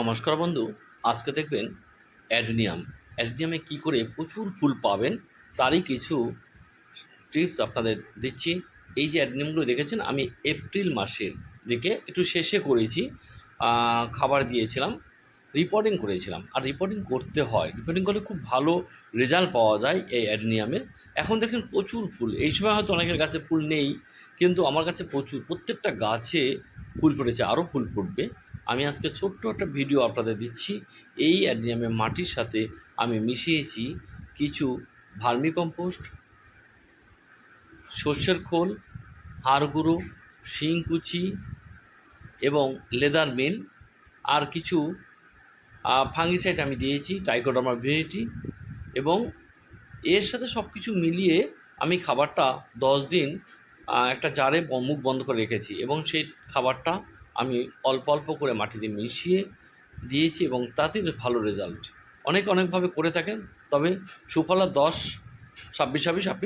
নমস্কার বন্ধু, আজকে দেখবেন অ্যাডনিয়াম অ্যাডনিয়ামে কি করে প্রচুর ফুল পাবেন, তারই কিছু টিপস আপনাদের দিচ্ছি। এই যে অ্যাডনিয়ামগুলো দেখেছেন, আমি এপ্রিল মাসের দিকে একটু শেষে করেছি খাবার দিয়েছিলাম রিপোর্টিং করেছিলাম। আর রিপোর্টিং করতে হয় রিপোর্টিং করলে খুব ভালো রেজাল্ট পাওয়া যায় এই অ্যাডনিয়ামের এখন দেখছেন প্রচুর ফুল, এই সময় হয়তো অনেকের গাছে ফুল নেই, কিন্তু আমার কাছে প্রচুর, প্রত্যেকটা গাছে ফুল ফুটেছে, আরও ফুল ফুটবে। আমি আজকে ছোট্ট একটা ভিডিও আপনাদের দিচ্ছি। এই অ্যাডনিয়ামের মাটির সাথে আমি মিশিয়েছি কিছু ভার্মি কম্পোস্ট সর্ষের খোল, হাড় গুঁড়ো শিংকুচি এবং লেদার মিল আর কিছু ফাঙ্গিসাইড আমি দিয়েছি টাইকোডার্মা ভিনিটি এবং এর সাথে সব কিছু মিলিয়ে আমি খাবারটা দশ দিন একটা জারে মুখ বন্ধ করে রেখেছি এবং সেই খাবারটা আমি অল্প অল্প করে মাটিতে মিশিয়ে দিয়েছি এবং তাতে ভালো রেজাল্ট অনেক অনেকভাবে করে থাকেন, তবে সুফলা দশ, ছাব্বিশ ছাব্বিশ আপনি